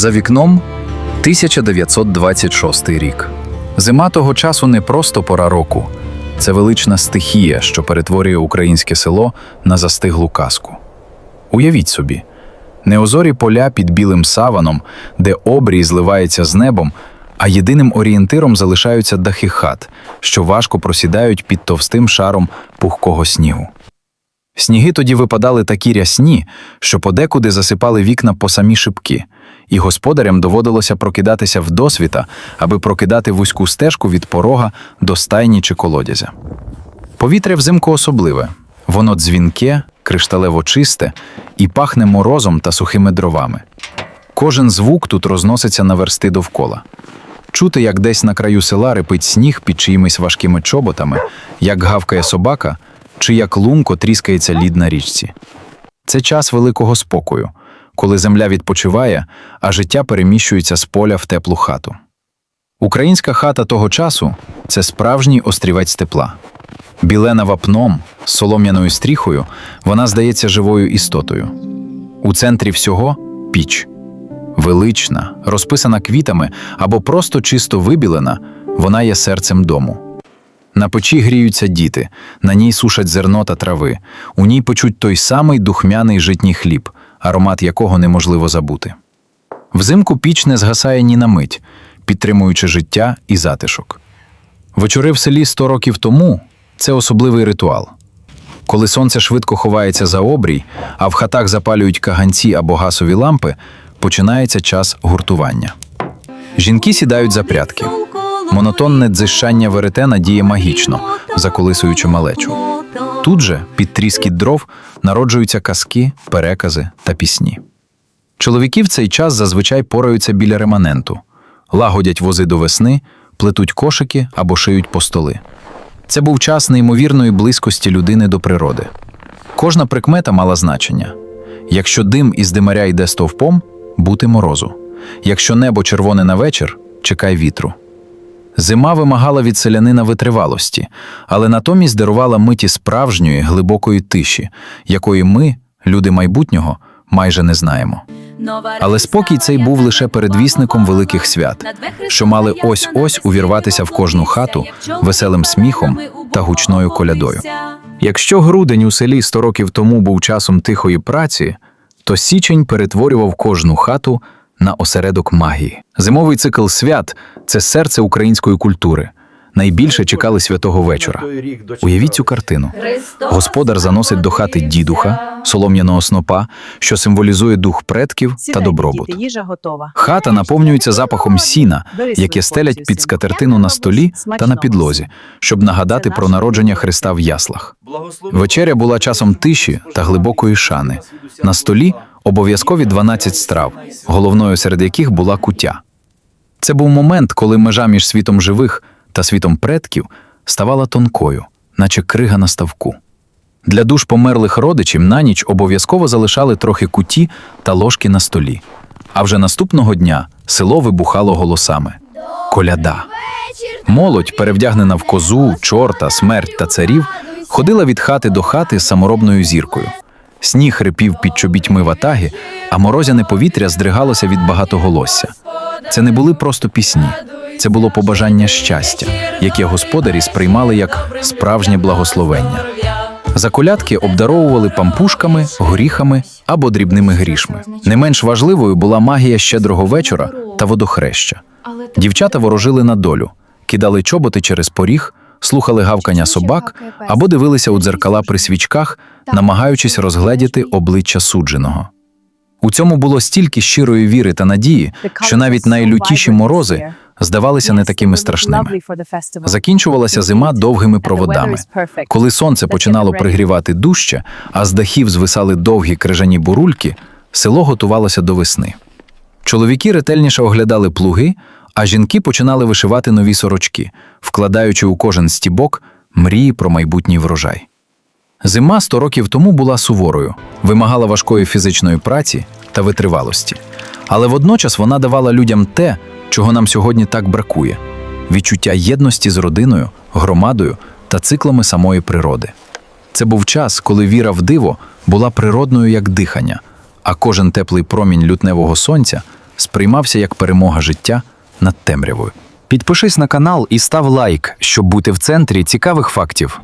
За вікном 1926 рік. Зима того часу не просто пора року, це велична стихія, що перетворює українське село на застиглу казку. Уявіть собі, неозорі поля під білим саваном, де обрій зливається з небом, а єдиним орієнтиром залишаються дахи хат, що важко просідають під товстим шаром пухкого снігу. Сніги тоді випадали такі рясні, що подекуди засипали вікна по самі шибки, і господарям доводилося прокидатися вдосвіта, аби прокидати вузьку стежку від порога до стайні чи колодязя. Повітря взимку особливе. Воно дзвінке, кришталево чисте і пахне морозом та сухими дровами. Кожен звук тут розноситься на версти довкола. Чути, як десь на краю села рипить сніг під чиїмись важкими чоботами, як гавкає собака, чи як лунко тріскається лід на річці. Це час великого спокою, коли земля відпочиває, а життя переміщується з поля в теплу хату. Українська хата того часу це справжній острівець тепла. Білена вапном, з солом'яною стріхою, вона здається живою істотою. У центрі всього піч. Велична, розписана квітами або просто чисто вибілена, вона є серцем дому. На печі гріються діти, на ній сушать зерно та трави, у ній печуть той самий духмяний житній хліб, аромат якого неможливо забути. Взимку піч не згасає ні на мить, підтримуючи життя і затишок. Вечори в селі 100 років тому це особливий ритуал. Коли сонце швидко ховається за обрій, а в хатах запалюють каганці або гасові лампи, починається час гуртування. Жінки сідають за прядки. Монотонне дзищання веретена діє магічно, заколисуючи малечу. Тут же, під тріскіт дров, народжуються казки, перекази та пісні. Чоловіки в цей час зазвичай пораються біля реманенту, лагодять вози до весни, плетуть кошики або шиють постоли. Це був час неймовірної близькості людини до природи. Кожна прикмета мала значення. Якщо дим із димаря йде стовпом, бути морозу. Якщо небо червоне на вечір, чекай вітру. Зима вимагала від селянина витривалості, але натомість дарувала миті справжньої глибокої тиші, якої ми, люди майбутнього, майже не знаємо. Але спокій цей був лише передвісником великих свят, що мали ось ось увірватися в кожну хату веселим сміхом та гучною колядою. Якщо грудень у селі 100 років тому був часом тихої праці, то січень перетворював кожну хату на осередок магії. Зимовий цикл свят це серце української культури. Найбільше чекали святого вечора. Уявіть цю картину. Господар заносить до хати дідуха, солом'яного снопа, що символізує дух предків та добробут. їжа готова. Хата наповнюється запахом сіна, яке стелять під скатертину на столі та на підлозі, щоб нагадати про народження Христа в яслах. Вечеря була часом тиші та глибокої шани. На столі обов'язкові 12 страв, головною серед яких була куття. Це був момент, коли межа між світом живих та світом предків ставала тонкою, наче крига на ставку. Для душ померлих родичів на ніч обов'язково залишали трохи куті та ложки на столі. А вже наступного дня село вибухало голосами. Коляда. Молодь, перевдягнена в козу, чорта, смерть та царів, ходила від хати до хати саморобною зіркою. Сніг хрипів під чобітьми ватаги, а морозяне повітря здригалося від багатоголосся. Це не були просто пісні, це було побажання щастя, яке господарі сприймали як справжнє благословення. За колядки обдаровували пампушками, горіхами або дрібними грішми. Не менш важливою була магія щедрого вечора та водохреща. Дівчата ворожили на долю, кидали чоботи через поріг, слухали гавкання собак або дивилися у дзеркала при свічках, намагаючись розгледіти обличчя судженого. У цьому було стільки щирої віри та надії, що навіть найлютіші морози здавалися не такими страшними. Закінчувалася зима довгими проводами. Коли сонце починало пригрівати дужче, а з дахів звисали довгі крижані бурульки, село готувалося до весни. Чоловіки ретельніше оглядали плуги, а жінки починали вишивати нові сорочки, вкладаючи у кожен стібок мрії про майбутній врожай. Зима 100 років тому була суворою, вимагала важкої фізичної праці та витривалості. Але водночас вона давала людям те, чого нам сьогодні так бракує відчуття єдності з родиною, громадою та циклами самої природи. Це був час, коли віра в диво була природною як дихання, а кожен теплий промінь лютневого сонця сприймався як перемога життя над темрявою. Підпишись на канал і став лайк, щоб бути в центрі цікавих фактів.